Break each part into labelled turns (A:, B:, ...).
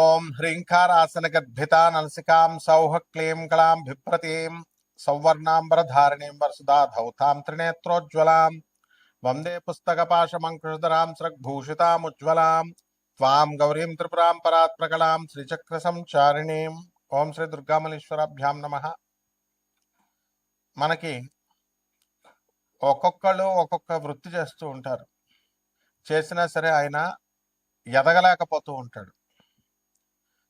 A: ఓం హ్రీంకారాసనగద్భితా నలసికాం సౌహ క్లీం కళాం బిభ్రతీం సౌవర్ణాంబరధారిణీం వరసుదా ధౌతాం త్రినేత్రోజ్వలాం. వందే పుస్తకపాశమంకుశధరాం సృగ్భూషితాముజ్వలాం త్వాం గౌరీం త్రిపురాం పరాత్మకళాం శ్రీచక్ర సంచారిణీం. ఓం శ్రీ దుర్గామలేశ్వరాభ్యాం నమ. మనకి ఒక్కొక్కళ్ళు ఒక్కొక్క వృత్తి చేస్తూ ఉంటారు. చేసినా సరే ఆయన ఎదగలేకపోతూ ఉంటాడు.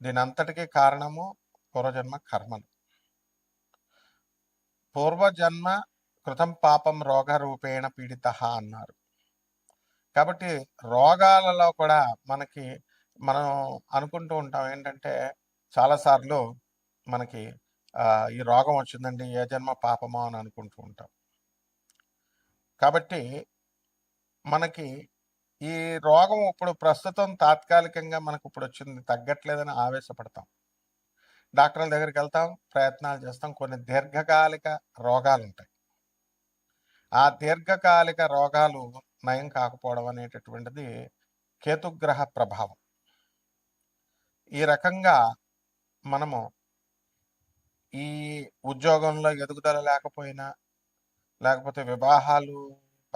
A: దీని అంతటికీ కారణము పూర్వజన్మ కర్మలు. పూర్వజన్మ కృతం పాపం రోగ రూపేణ పీడిత అన్నారు. కాబట్టి రోగాలలో కూడా మనకి మనం అనుకుంటూ ఉంటాం ఏంటంటే చాలాసార్లు మనకి ఈ రోగం వచ్చిందండి ఏ జన్మ పాపమో అని అనుకుంటూ ఉంటాం. కాబట్టి మనకి ఈ రోగం ఇప్పుడు ప్రస్తుతం తాత్కాలికంగా మనకు ఇప్పుడు వచ్చింది తగ్గట్లేదని ఆవేశపడతాం. డాక్టర్ల దగ్గరికి వెళ్తాం ప్రయత్నాలు చేస్తాం. కొన్ని దీర్ఘకాలిక రోగాలు ఉంటాయి ఆ దీర్ఘకాలిక రోగాలు నయం కాకపోవడం అనేటటువంటిది కేతుగ్రహ ప్రభావం. ఈ రకంగా మనము ఈ ఉద్యోగంలో ఎదుగుదల లేకపోయినా లేకపోతే వివాహాలు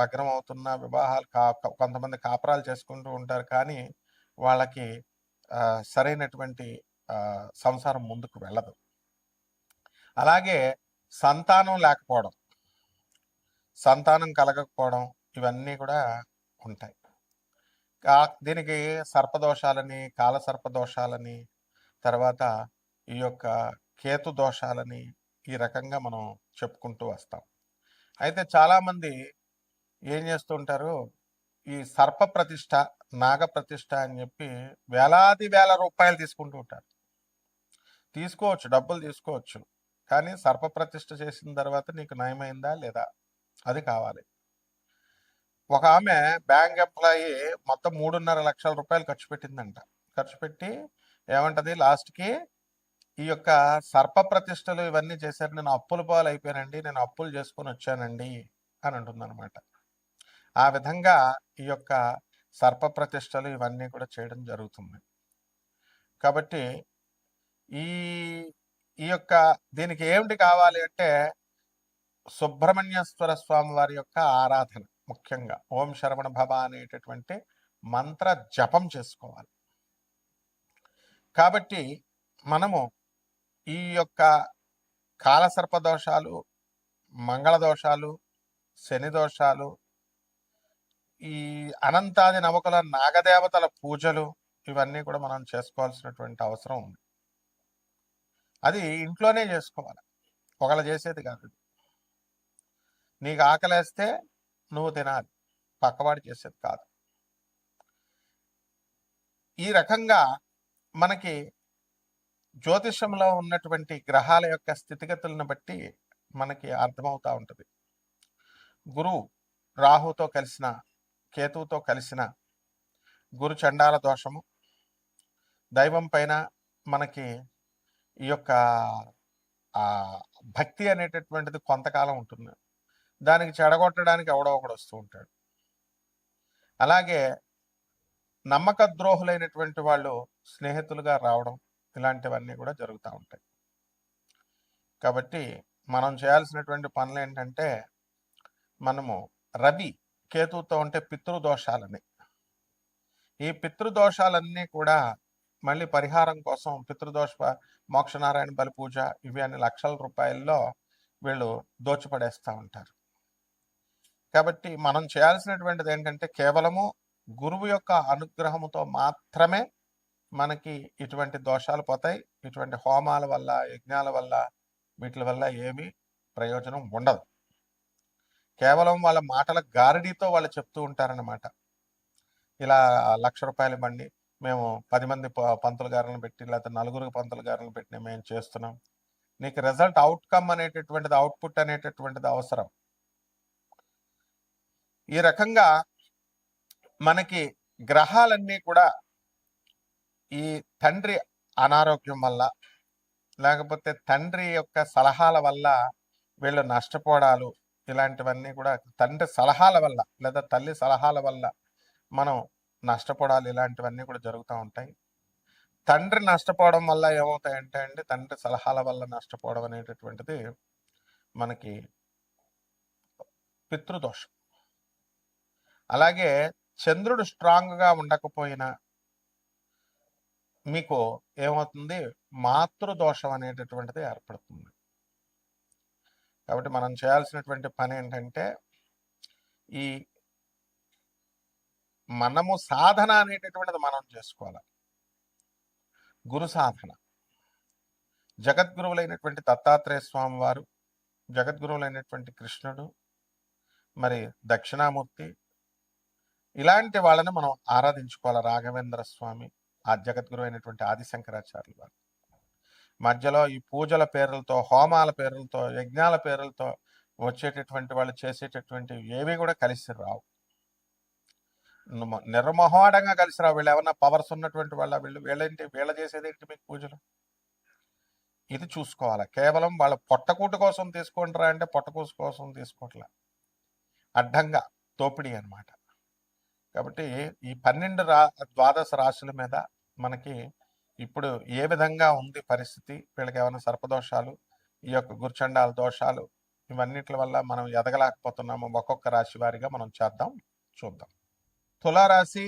A: పగ్రం అవుతున్న వివాహాలు కా కొంతమంది కాపురాలు చేసుకుంటూ ఉంటారు కానీ వాళ్ళకి సరైనటువంటి సంసారం ముందుకు వెళ్ళదు. అలాగే సంతానం లేకపోవడం సంతానం కలగకపోవడం ఇవన్నీ కూడా ఉంటాయి. కా- దీనికి సర్పదోషాలని కాల సర్పదోషాలని తర్వాత ఈ యొక్క కేతు దోషాలని ఈ రకంగా మనం చెప్పుకుంటూ వస్తాం. అయితే చాలామంది ఏం చేస్తుంటారు? ఈ సర్ప ప్రతిష్ట నాగ ప్రతిష్ట అని చెప్పి వేలాది వేల రూపాయలు తీసుకుంటూ ఉంటారు. తీసుకోవచ్చు డబ్బులు తీసుకోవచ్చు. కానీ సర్ప ప్రతిష్ట చేసిన తర్వాత నీకు నయమైందా లేదా? అది కావాలి. ఒక ఆమె బ్యాంక్ ఎంప్లాయీ మొత్తం మూడున్నర లక్షల రూపాయలు ఖర్చు పెట్టిందంట. ఖర్చు పెట్టి ఏమంటది? లాస్ట్కి ఈ యొక్క సర్ప ప్రతిష్టలు ఇవన్నీ చేశారు. నేను అప్పుల పాలు అయిపోయానండి నేను అప్పులు చేసుకొని వచ్చానండి అని అంటుందన్నమాట. ఆ విధంగా ఈ యొక్క సర్ప ప్రతిష్టలు ఇవన్నీ కూడా చేయడం జరుగుతుంది. కాబట్టి ఈ ఈ యొక్క దీనికి ఏమిటి కావాలి అంటే సుబ్రహ్మణ్యేశ్వర స్వామి వారి యొక్క ఆరాధన ముఖ్యంగా. ఓం శరవణ భవ అనేటటువంటి మంత్ర జపం చేసుకోవాలి. కాబట్టి మనము ఈ యొక్క కాలసర్ప దోషాలు మంగళ దోషాలు శని దోషాలు ఈ అనంతాది నవకుల నాగదేవతల పూజలు ఇవన్నీ కూడా మనం చేసుకోవాల్సినటువంటి అవసరం ఉంది. అది ఇంట్లోనే చేసుకోవాలి. ఒకళ్ళు చేసేది కాదు నీకు ఆకలేస్తే నువ్వు తినాలి. పక్కవాడు చేసేది కాదు. ఈ రకంగా మనకి జ్యోతిషంలో ఉన్నటువంటి గ్రహాల యొక్క స్థితిగతులను బట్టి మనకి అర్థమవుతా ఉంటుంది. గురువు రాహుతో కలిసిన కేతువుతో కలిసిన గురు చండాల దోషము దైవం పైన మనకి ఈ యొక్క భక్తి అనేటటువంటిది కొంతకాలం ఉంటుంది. దానికి చెడగొట్టడానికి ఎవడో ఒకడు వస్తూ ఉంటాడు. అలాగే నమ్మక ద్రోహులైనటువంటి వాళ్ళు స్నేహితులుగా రావడం ఇలాంటివన్నీ కూడా జరుగుతూ ఉంటాయి. కాబట్టి మనం చేయాల్సినటువంటి పనులు ఏంటంటే మనము రవి కేతువుతో ఉంటే పితృదోషాలని. ఈ పితృదోషాలన్నీ కూడా మళ్ళీ పరిహారం కోసం పితృదోష మోక్షనారాయణ బలి పూజ ఇవి అన్ని లక్షల రూపాయల్లో వీళ్ళు దోచిపడేస్తూ ఉంటారు. కాబట్టి మనం చేయాల్సినటువంటిది ఏంటంటే కేవలము గురువు యొక్క అనుగ్రహముతో మాత్రమే మనకి ఇటువంటి దోషాలు పోతాయి. ఇటువంటి హోమాల వల్ల యజ్ఞాల వల్ల వీటి వల్ల ఏమీ ప్రయోజనం ఉండదు. కేవలం వాళ్ళ మాటల గారడీతో వాళ్ళు చెప్తూ ఉంటారన్నమాట. ఇలా లక్ష రూపాయలు బండి మేము పది మంది ప- పంతుల గారులను పెట్టి లేకపోతే నలుగురు పంతుల గారులను పెట్టి మేము చేస్తున్నాం. నీకు రిజల్ట్ అవుట్కమ్ అనేటటువంటిది అవుట్పుట్ అనేటటువంటిది అవసరం. ఈ రకంగా మనకి గ్రహాలన్నీ కూడా ఈ తండ్రి అనారోగ్యం వల్ల లేకపోతే తండ్రి యొక్క సలహాల వల్ల వీళ్ళు నష్టపోవడాలు ఇలాంటివన్నీ కూడా తండ్రి సలహాల వల్ల లేదా తల్లి సలహాల వల్ల మనం నష్టపోవడాలు ఇలాంటివన్నీ కూడా జరుగుతూ ఉంటాయి. తండ్రి నష్టపోవడం వల్ల ఏమవుతాయంటే అండి తండ్రి సలహాల వల్ల నష్టపోవడం అనేటటువంటిది మనకి పితృదోషం. అలాగే చంద్రుడు స్ట్రాంగ్గా ఉండకపోయినా మీకు ఏమవుతుంది? మాతృదోషం అనేటటువంటిది ఏర్పడుతుంది. కాబట్టి మనం చేయాల్సినటువంటి పని ఏంటంటే ఈ మనము సాధన అనేటటువంటిది మనం చేసుకోవాలి. గురు సాధన. జగద్గురువులైనటువంటి దత్తాత్రేయ స్వామి వారు జగద్గురువులైనటువంటి కృష్ణుడు మరి దక్షిణామూర్తి ఇలాంటి వాళ్ళని మనం ఆరాధించుకోవాలి. రాఘవేంద్ర స్వామి ఆ జగద్గురు అయినటువంటి ఆదిశంకరాచార్యులు వారు. మధ్యలో ఈ పూజల పేర్లతో హోమాల పేర్లతో యజ్ఞాల పేర్లతో వచ్చేటటువంటి వాళ్ళు చేసేటటువంటి ఏవి కూడా కలిసి రావు. నుమ- కలిసి రావు. వీళ్ళు ఏమన్నా పవర్స్ ఉన్నటువంటి వాళ్ళ వీళ్ళు? వీళ్ళేంటి? వీళ్ళ చేసేదేంటి మీకు పూజలు? ఇది చూసుకోవాలి. కేవలం వాళ్ళ పొట్టకూట కోసం తీసుకుంటారా అంటే పొట్టకూసు కోసం తీసుకోవట్లే అడ్డంగా దోపిడీ అనమాట కాబట్టి ఈ పన్నెండు రా ద్వాదశ రాశుల మీద మనకి ఇప్పుడు ఏ విధంగా ఉంది పరిస్థితి? వీళ్ళకి ఏమైనా సర్పదోషాలు ఈ యొక్క గుర్చండాల దోషాలు? ఇవన్నిటి వల్ల మనం ఎదగలేకపోతున్నాము ఒక్కొక్క రాశి వారిగా మనం చేద్దాం చూద్దాం. తులారాశి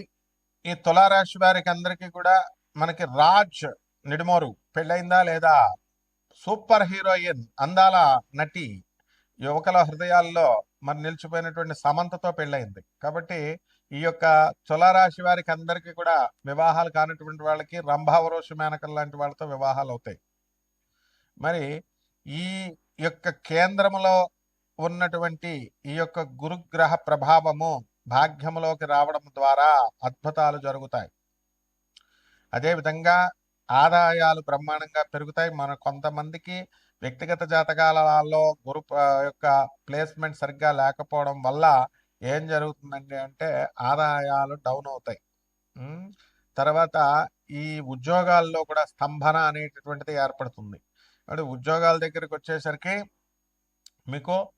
A: ఈ తులారాశి వారికి అందరికీ కూడా మనకి రాజ్ నిడుమోరు పెళ్ళైందా లేదా? సూపర్ హీరోయిన్ అందాల నటి యువకుల హృదయాల్లో మరి నిలిచిపోయినటువంటి సమంతతో పెళ్ళయింది. కాబట్టి ఈ యొక్క తులారాశి వారికి అందరికీ కూడా వివాహాలు కానటువంటి వాళ్ళకి రంభావరోషి మేనకం లాంటి వాళ్ళతో వివాహాలు అవుతాయి. మరి ఈ యొక్క కేంద్రములో ఉన్నటువంటి ఈ యొక్క గురుగ్రహ ప్రభావము భాగ్యములోకి రావడం ద్వారా అద్భుతాలు జరుగుతాయి. అదేవిధంగా ఆదాయాలు బ్రహ్మాండంగా పెరుగుతాయి. మన కొంతమందికి వ్యక్తిగత జాతకాలలో గురు యొక్క ప్లేస్మెంట్ సరిగ్గా లేకపోవడం వల్ల ఏం జరుగుతుందండి అంటే ఆదాయాలు డౌన్ అవుతాయి. తర్వాత ఈ ఉద్యోగాల్లో కూడా స్తంభన అనేటటువంటిది ఏర్పడుతుంది. అంటే ఉద్యోగాల దగ్గరికి వచ్చేసరికి మీకు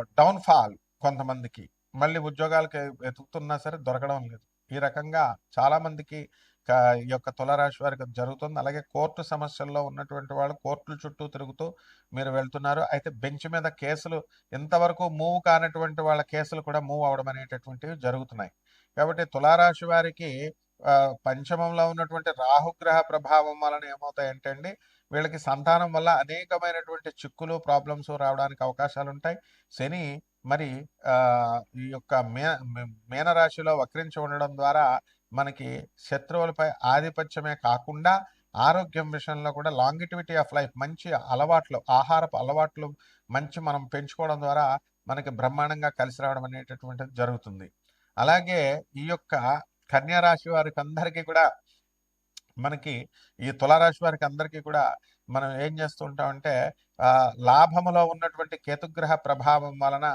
A: డౌన్ ఫాల్ కొంతమందికి. మళ్ళీ ఉద్యోగాలకి వెతుకుతున్నా సరే దొరకడం లేదు. ఈ రకంగా చాలా మందికి క- ఈ యొక్క తులారాశి వారికి జరుగుతుంది. అలాగే కోర్టు సమస్యల్లో ఉన్నటువంటి వాళ్ళు కోర్టుల చుట్టూ తిరుగుతూ మీరు వెళ్తున్నారు. అయితే బెంచ్ మీద కేసులు ఇంతవరకు మూవ్ కానటువంటి వాళ్ళ కేసులు కూడా మూవ్ అవడం అనేటటువంటివి జరుగుతున్నాయి. కాబట్టి తులారాశి వారికి పంచమంలో ఉన్నటువంటి రాహుగ్రహ ప్రభావం వలన ఏమవుతాయంటే అండి వీళ్ళకి సంతానం వల్ల అనేకమైనటువంటి చిక్కులు ప్రాబ్లమ్స్ రావడానికి అవకాశాలు ఉంటాయి. శని మరి ఈ యొక్క మే మే- మీనరాశిలో వక్రించి ఉండడం ద్వారా మనకి శత్రువులపై ఆధిపత్యమే కాకుండా ఆరోగ్యం విషయంలో కూడా లాంగిటివిటీ ఆఫ్ లైఫ్ మంచి అలవాట్లు ఆహారపు అలవాట్లు మంచి మనం పెంచుకోవడం ద్వారా మనకి బ్రహ్మాండంగా కలిసి రావడం అనేటటువంటిది జరుగుతుంది. అలాగే ఈ యొక్క కన్యా రాశి వారికి అందరికీ కూడా మనకి ఈ తులారాశి వారికి అందరికీ కూడా మనం ఏం చేస్తుంటామంటే లాభములో ఉన్నటువంటి కేతుగ్రహ ప్రభావం వలన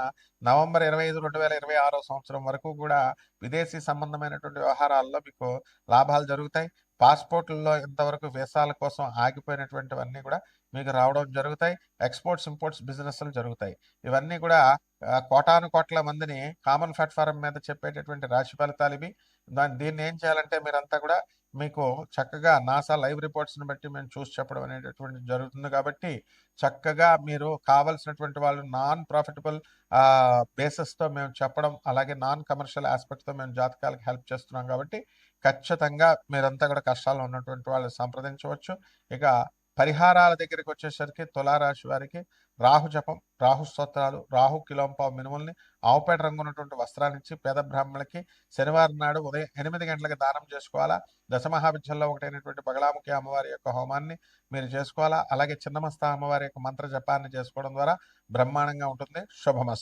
A: నవంబర్ ఇరవై ఐదు రెండు వేల ఇరవై ఆరో సంవత్సరం వరకు కూడా విదేశీ సంబంధమైనటువంటి వ్యవహారాల్లో మీకు లాభాలు జరుగుతాయి. పాస్పోర్ట్లలో ఇంతవరకు వీసాల కోసం ఆగిపోయినటువంటివన్నీ కూడా మీకు రావడం జరుగుతాయి. ఎక్స్పోర్ట్స్ ఇంపోర్ట్స్ బిజినెస్లు జరుగుతాయి. ఇవన్నీ కూడా కోటాను కోట్ల మందిని కామన్ ప్లాట్ఫారం మీద చెప్పేటటువంటి రాశి ఫలితాలు ఇవి. దాన్ని దీన్ని ఏం చేయాలంటే మీరంతా కూడా మీకు చక్కగా నాసా లైవ్ రిపోర్ట్స్ని బట్టి మేము చూసి చెప్పడం అనేటటువంటి జరుగుతుంది కాబట్టి చక్కగా మీరు కావలసినటువంటి వాళ్ళు నాన్ ప్రాఫిటబుల్ బేసెస్తో మేము చెప్పడం అలాగే నాన్ కమర్షియల్ ఆస్పెక్ట్తో మేము జాతకాలకు హెల్ప్ చేస్తున్నాం కాబట్టి ఖచ్చితంగా మీరంతా కూడా కష్టాల్లో ఉన్నటువంటి వాళ్ళు సంప్రదించవచ్చు. ఇక పరిహారాల దగ్గరికి వచ్చేసరికి తులారాశి వారికి రాహు జపం రాహు స్తోత్రాలు రాహు కిలోంపావు మినుముల్ని ఆవుపేట రంగు ఉన్నటువంటి వస్త్రాన్ని ఇచ్చి పేద బ్రాహ్మణులకి శనివారం నాడు ఉదయం ఎనిమిది గంటలకు దానం చేసుకోవాలా? దశమహావిద్యంలో ఒకటైనటువంటి బగలాముఖి అమ్మవారి యొక్క హోమాన్ని మీరు చేసుకోవాలా? అలాగే చిన్నమస్త అమ్మవారి యొక్క మంత్ర జపాన్ని చేసుకోవడం ద్వారా బ్రహ్మాండంగా ఉంటుంది. శుభమస్త.